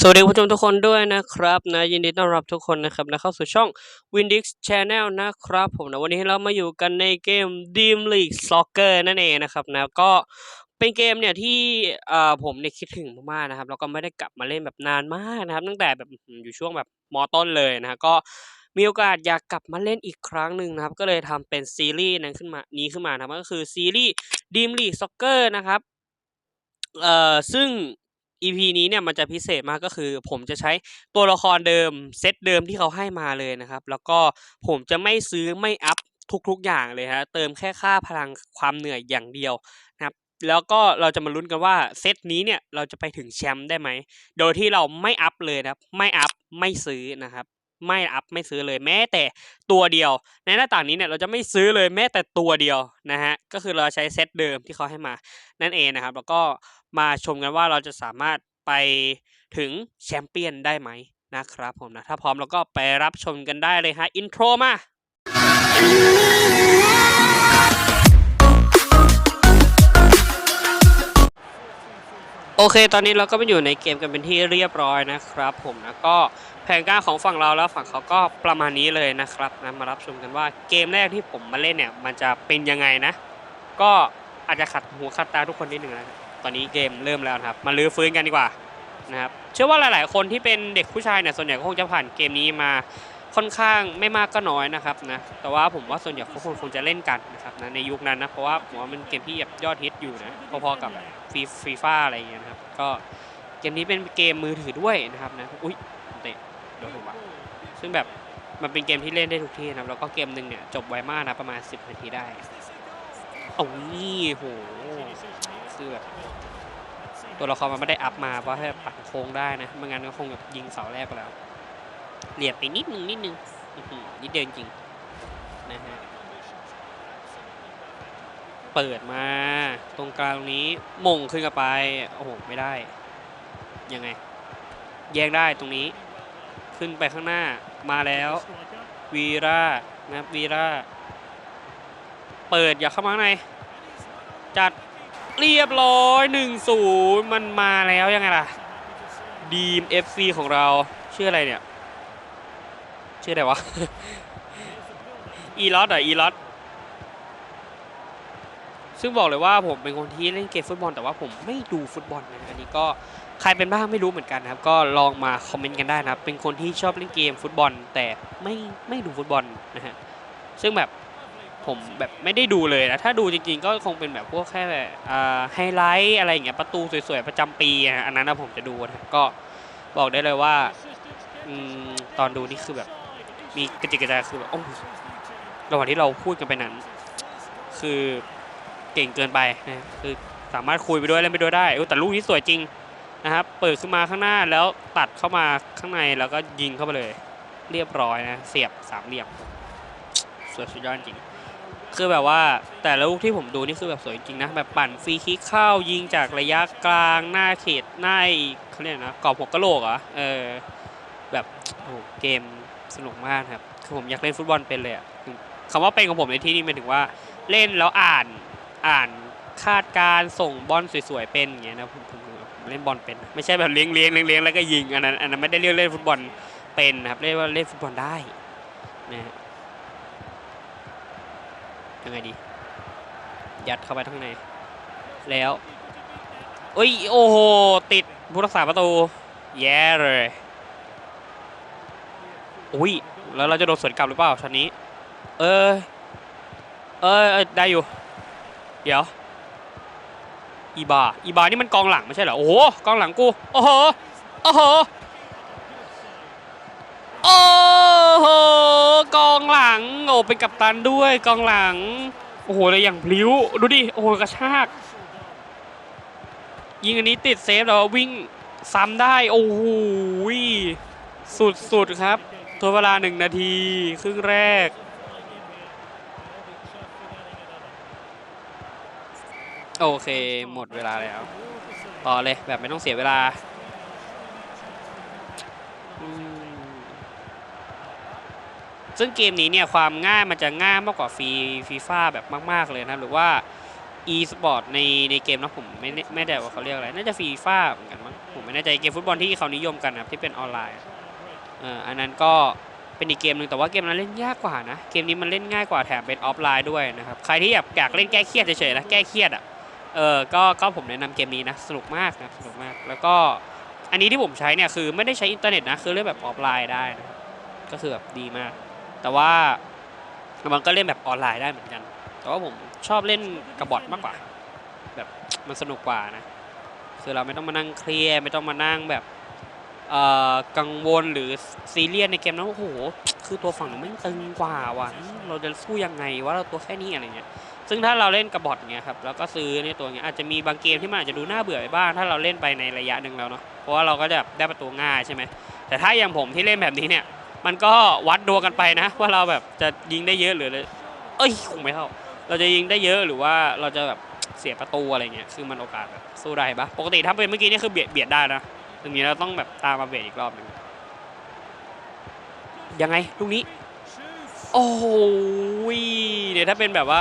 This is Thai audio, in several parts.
สวัสดีผู้ชมทุกคนด้วยนะครับนะยินดีต้อนรับทุกคนนะครับนะเข้าสู่ช่อง Windix Channel นะครับผมนะวันนี้เรามาอยู่กันในเกม Dream League Soccer นั่นเองนะครับนะก็เป็นเกมเนี่ยที่เอ่อผมเนี่ยคิดถึงมากๆนะครับแล้วก็ไม่ได้กลับมาเล่นแบบนานมากนะครับ ตั้งแต่แบบอยู่ช่วงแบบมอต้นเลยนะก็มีโอกาสอยากกลับมาเล่นอีกครั้งหนึ่งนะครับ ก็เลยทำเป็นซีรีส์นั้นขึ้นมานี้ขึ้นมานะครับก็คือซีรีส์ Dream League Soccer นะครับเอ่อซึ่ง EP นี้เนี่ยมันจะพิเศษมากก็คือ ผมจะใช้ตัวละครเดิมเซตเดิมที่เขาให้มาเลยนะครับ แล้วก็ผมจะไม่ซื้อไม่อัพทุกๆอย่างเลยฮะเติมแค่ค่าพลังความเหนื่อยอย่างเดียวนะครับแล้วก็เราจะมาลุ้นกันว่าเซตนี้เนี่ยเราจะไปถึงแชมป์ได้ไหม โดยที่เราไม่อัพเลยนะครับ ไม่อัพ ไม่ซื้อนะครับ ไม่อัพไม่ซื้อเลยแม้แต่ตัวเดียว ในหน้าต่างนี้เนี่ยเราจะไม่ซื้อเลยแม้แต่ตัวเดียวนะฮะก็คือเราใช้เซตเดิมที่เขาให้มานั่นเองนะครับ แล้วก็มาชมกันว่าเราจะสามารถไปถึงแชมเปี้ยนได้ไหมนะครับผมนะ ถ้าพร้อมเราก็ไปรับชมกันได้เลยฮะ อินโทรมาโอเค ตอนนี้เราก็มาอยู่ในเกมกันเป็นที่เรียบร้อยนะครับผมนะก็ แผนการของฝั่งเราแล้วฝั่งเขาก็ประมาณนี้เลยนะครับนะมารับชมกันว่าเกมแรกที่ผมมาเล่นเนี่ย มันจะเป็นยังไงนะ ก็อาจจะขัดหูขัดตาทุกคนนิดหนึ่งนะตอนนี้เกมเริ่มแล้วนะครับ มาลื้อฟื้นกันดีกว่านะครับเชื่อว่าหลาย ๆ คนที่เป็นเด็กผู้ชายเนี่ยส่วนใหญ่ก็คงจะผ่านเกมนี้มาค่อนข้างไม่มากก็น้อยนะครับนะแต่ว่าผมว่าส่วนใหญ่เขาคงคงจะเล่นกันนะครับนะในยุคนั้นนะเพราะว่าผมว่ามันเกมที่แบบยอดฮิตอยู่นะพอๆกับฟรีฟรีฟ่าอะไรอย่างเงี้ยนะครับก็เกมนี้เป็นเกมมือถือด้วยนะครับนะอุ้ยเตะ เดี๋ยวผมว่าซึ่งแบบมันเป็นเกมที่เล่นได้ทุกที่นะแล้วก็เกมหนึ่งเนี่ยจบไวมากนะประมาณ 10 นาทีได้โอ้ยโหคือแบบตัวละครมันไม่ได้อัพมาเพราะแค่ปัดโค้งได้นะไม่งั้นก็คงแบบยิงเสาแรกไปแล้วเหลียดไปนิดนึงนิดนึงนิดเดียวจริงๆนะฮะเปิดมาตรงกลางตรงนี้มงขึ้นกับไปโอ้โหไม่ได้ยังไง แยกได้ตรงนี้ ขึ้นไปข้างหน้ามาแล้ววีรานะครับวีราเปิดอย่าเข้ามาข้างในจัดเรียบร้อย1นศูนย์มันมาแล้วยังไงล่ะดีม FC ของเราชื่ออะไรเนี่ย ชื่ออะไรวะ อีลอสอะอีลอสซึ่งบอกเลยว่าผมเป็นคนที่เล่นเกมฟุตบอลแต่ว่าผมไม่ดูฟุตบอลนะอันนี้ก็ ใครเป็นบ้างไม่รู้เหมือนกันนะครับ ก็ลองมาคอมเมนต์กันได้นะครับ เป็นคนที่ชอบเล่นเกมฟุตบอล แต่ไม่ไม่ดูฟุตบอลนะฮะซึ่งแบบผมแบบไม่ได้ดูเลยนะถ้าดูจริงๆก็คงเป็นแบบพวกแค่แบบไฮไลท์อะไรอย่างเงี้ยประตูสวยๆประจำปีอันนั้นนะผมจะดูนะก็บอกได้เลยว่าอตอนดูนี่คือแบบมีกระจิกกระจายคือแบบโอ้ระหว่างที่เราพูดกันไปนั้น คือเก่งเกินไปนะคือสามารถคุยไปด้วยเล่นไปด้วยได้เออแต่ลูกนี้สวยจริง นะครับเปิดขึ้นมาข้างหน้าแล้วตัดเข้ามาข้างในแล้วก็ยิงเข้าไปเลย เรียบร้อยนะเสียบสามเหลี่ยมสวยสุดยอดจริงคือแบบว่าแต่ละลูกที่ผมดูนี่คือแบบสวยจริงนะแบบปั่นฟรีคิกเข้ายิงจากระยะกลางหน้าเขตหน้าเขาเรียกนะกรอบหัวกะโหลกเหรอเออแบบโอ้โหเกมสนุกมากครับคือผมอยากเล่นฟุตบอลเป็นเลยอะคำว่าเป็นของผมในที่นี้หมายถึงว่าเล่นแล้วอ่านอ่านคาดการส่งบอลสวยๆเป็นอย่างเงี้ยนะผมผม เล่นบอลเป็น ไม่ใช่แบบเลี้ยงเลี้ยงเลี้ยงเลี้ยงแล้วก็ยิงอันนั้นอันนั้นไม่ได้เรียกเล่นฟุตบอลเป็นนะครับเรียกว่าเล่นฟุตบอลได้นะยังไงดี ยัดเข้าไปข้างใน แล้วเอ้ยโอ้โหติดผู้รักษาประตู แย่เลยอุ้ยแล้วเราจะโดนสวนกลับหรือเปล่าชั้นนี้ เออเออได้อยู่ เดี๋ยว อีบา อีบานี่มันกองหลังไม่ใช่เหรอ โอ้โห กองหลังกู โอ้โห โอ้โห โอ้โห กองหลัง โอ้เป็นกัปตันด้วยกองหลัง โอ้โหเลยอย่างพลิ้ว ดูดิ โอ้โหกระชาก ยิงอันนี้ติดเซฟแล้ววิ่งซ้ำได้ โอ้โห สุดๆครับทดเวลาหนึ่งนาที ครึ่งแรก โอเคหมดเวลาแล้ว ต่อเลยแบบไม่ต้องเสียเวลาซึ่งเกมนี้เนี่ยความง่ายมันจะง่ายมากกว่าฟีฟีฟ่าแบบมาก ๆ เลยนะหรือว่า e sport ในในเกมนะผมไม่ไม่ได้ว่าเขาเรียกอะไรน่าจะฟีฟ่าเหมือนกันมั้งผมไม่แน่ใจเกมฟุตบอลที่เขานิยมกันนะที่เป็นออนไลน์เอ่ออันนั้นก็เป็นอีกเกมหนึ่งแต่ว่าเกมนั้นเล่นยากกว่านะเกมนี้มันเล่นง่ายกว่าแถมเป็นออฟไลน์ด้วยนะครับใครที่อยากอยากเล่นแก้เครียดเฉยๆนะแก้เครียดอะ เออก็ก็ผมแนะนำเกมนี้นะสนุกมากนะสนุกมาก แล้วก็อันนี้ที่ผมใช้เนี่ยคือไม่ได้ใช้อินเทอร์เน็ตนะคือเล่นแบบออฟไลน์ได้นะก็คือแบบดีมาก แต่ว่ามันก็เล่นแบบออนไลน์ได้เหมือนกัน แต่ว่าผมชอบเล่นกับบอทมากกว่า แบบมันสนุกกว่านะคือเราไม่ต้องมานั่งเครียดไม่ต้องมานั่งแบบกังวลหรือซีเรียสในเกมนั้นโอ้โห คือตัวฝั่งมันตึงกว่าว่ะเราจะสู้ยังไงว่าเราตัวแค่นี้อะไรเงี้ยซึ่งถ้าเราเล่นกับบอทเงี้ยครับแล้วก็ซื้อในตัวเงี้ยอาจจะมีบางเกมที่มันอาจจะดูน่าเบื่อไปบ้างถ้าเราเล่นไปในระยะหนึ่งแล้วเนาะเพราะว่าเราก็จะได้ประตูง่ายใช่ไหมแต่ถ้าอย่างผมที่เล่นแบบนี้เนี่ย มันก็วัดดวงกันไปนะ ว่าเราแบบจะยิงได้เยอะหรือเลยเอ้ยคงไม่เข้าเราจะยิงได้เยอะหรือว่าเราจะแบบเสียประตูอะไรเงี้ยคือมันโอกาสแบบสู้ได้ปะปกติถ้าเป็นเมื่อกี้นี่คือเบียดเบียดได้นะตรงนี้เราต้องแบบตามมาเบียดอีกรอบหนึ่ง ยังไงลูกนี้ โอ้โหเดี๋ยวถ้าเป็นแบบว่า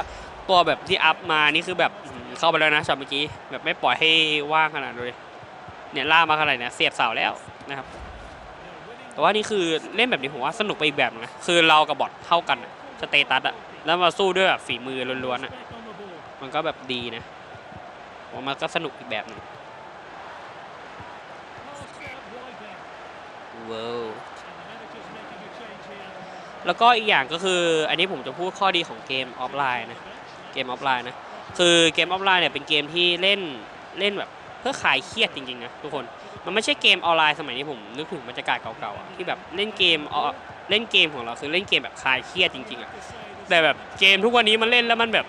ตัวแบบที่อัพมานี่คือแบบเข้าไปแล้วนะช็อตเมื่อกี้แบบไม่ปล่อยให้ว่างขนาดเลยเนี่ยล่ามาขนาดเนี้ยเสียบเสาแล้วนะครับ แต่ว่านี่คือเล่นแบบนี้ผมว่าสนุกไปอีกแบบนะคือเรากับบอทเท่ากันสเตตัสอะแล้วมาสู้ด้วยแบบฝีมือล้วนๆอะมันก็แบบดีนะผมมันก็สนุกอีกแบบหนึงว้าว แล้วก็อีกอย่างก็คือ อันนี้ผมจะพูดข้อดีของเกมออฟไลน์นะเกมออฟไลน์นะคือเกมออฟไลน์เนี่ยเป็นเกมที่เล่นเล่นแบบเพื่อคลายเครียดจริงๆนะทุกคนมันไม่ใช่เกมออนไลน์สมัยนี้ผมนึกถึงบรรยากาศเก่าๆอะที่แบบเล่นเกมเอาเล่นเกมของเราคือเล่นเกมแบบคลายเครียดจริงๆอะแต่แบบเกมทุกวันนี้มันเล่นแล้วมันแบบ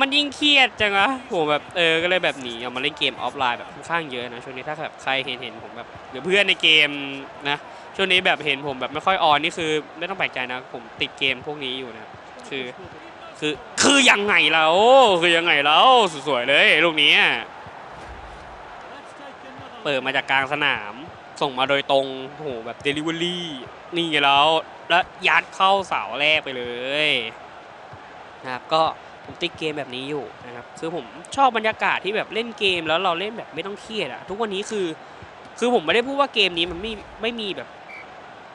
มันยิ่งเครียดจังวะผมแบบเออก็เลยแบบหนีออกมาเล่นเกมออฟไลน์แบบค่อนข้างเยอะนะช่วงนี้ถ้าแบบใครเห็นเห็นผมแบบหรือเพื่อนในเกมนะช่วงนี้แบบเห็นผมแบบไม่ค่อยออนนี่คือ ไม่ต้องแปลกใจนะ ผมติดเกมพวกนี้อยู่นะคือ คือคือยังไงแล้วคือยังไงแล้วสวยๆเลยลูกนี้เปิดมาจากกลางสนาม ส่งมาโดยตรงโหแบบเดลิเวอรี่นี่ไงแล้ว แล้วยัดเข้าเสาแรกไปเลยนะครับก็ ผมติดเกมแบบนี้อยู่นะครับคือผมชอบบรรยากาศที่แบบเล่นเกมแล้วเราเล่นแบบไม่ต้องเครียดอะทุกวันนี้คือคือผมไม่ได้พูดว่าเกมนี้มันไม่ไม่มีแบบ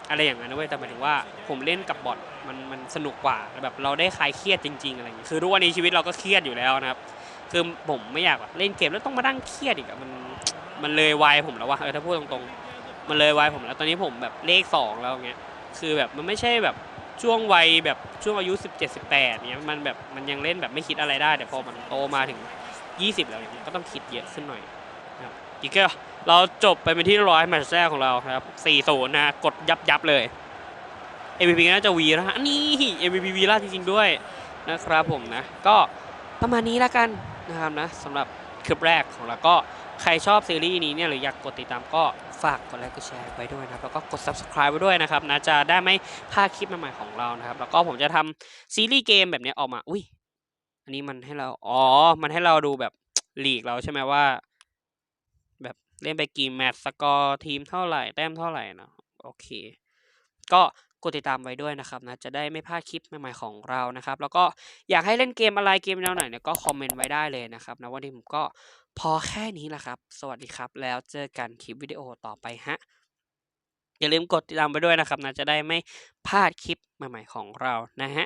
อะไรอย่างนั้นนะเว้ยแต่หมายถึงว่าผมเล่นกับบอทมันมันสนุกกว่าแบบเราได้คลายเครียดจริง ๆอะไรอย่างเงี้ยคือทุกวันนี้ชีวิตเราก็เครียดอยู่แล้วนะครับคือผมไม่อยากแบบเล่นเกมแล้วต้องมานั่งเครียดอีกอะมันมันเลยวัยผมแล้วว่ะเออถ้าพูดตรงๆ มันเลยวัยผมแล้ว ตอนนี้ผมแบบเลขสองแล้วเงี้ยคือแบบมันไม่ใช่แบบ ช่วงวัยแบบช่วงอายุ 17 18เนี้ยมันแบบมันยังเล่นแบบไม่คิดอะไรได้ แต่พอมันโตมาถึง 20 แล้วเนี่ยก็ต้องคิดเยอะขึ้นหน่อยนะครับอีกแค่เราจบไปเป็นที่ร้อยแมตช์แรกของเราครับ4 0นะกดยับยับเลย MVP น่าจะวีนะฮะนี่ MVP วีล่าจริงๆด้วยนะครับผมนะ ก็ประมาณนี้แล้วกันนะครับนะสำหรับคลิปแรกของเราก็ใครชอบซีรีส์นี้เนี่ยหรืออยากกดติดตามก็ ฝากกดไลค์กดแชร์ไว้ด้วยนะครับแล้วก็กด subscribe ไว้ด้วยนะครับนะจะได้ไม่พลาดคลิปใหม่ๆของเรานะครับแล้วก็ผมจะทำซีรีส์เกมแบบนี้ออกมาอุ้ยอันนี้มันให้เราอ๋อมันให้เราดูแบบลีกเราใช่ไหมว่า แบบเล่นไปกี่แมตช์สกอร์ทีมเท่าไหร่แต้มเท่าไหร่เนาะโอเค ก็กดติดตามไว้ด้วยนะครับนะจะได้ไม่พลาดคลิปใหม่ๆของเรานะครับ แล้วก็อยากให้เล่นเกมอะไรเกมแนวไหนเนี่ยก็คอมเมนต์ไว้ได้เลยนะครับนะวันนี้ผมก็ พอแค่นี้แหละครับ สวัสดีครับ แล้วเจอกันคลิปวิดีโอต่อไปฮะ อย่าลืมกดติดตามไปด้วยนะครับนะจะได้ไม่พลาดคลิปใหม่ๆของเรานะฮะ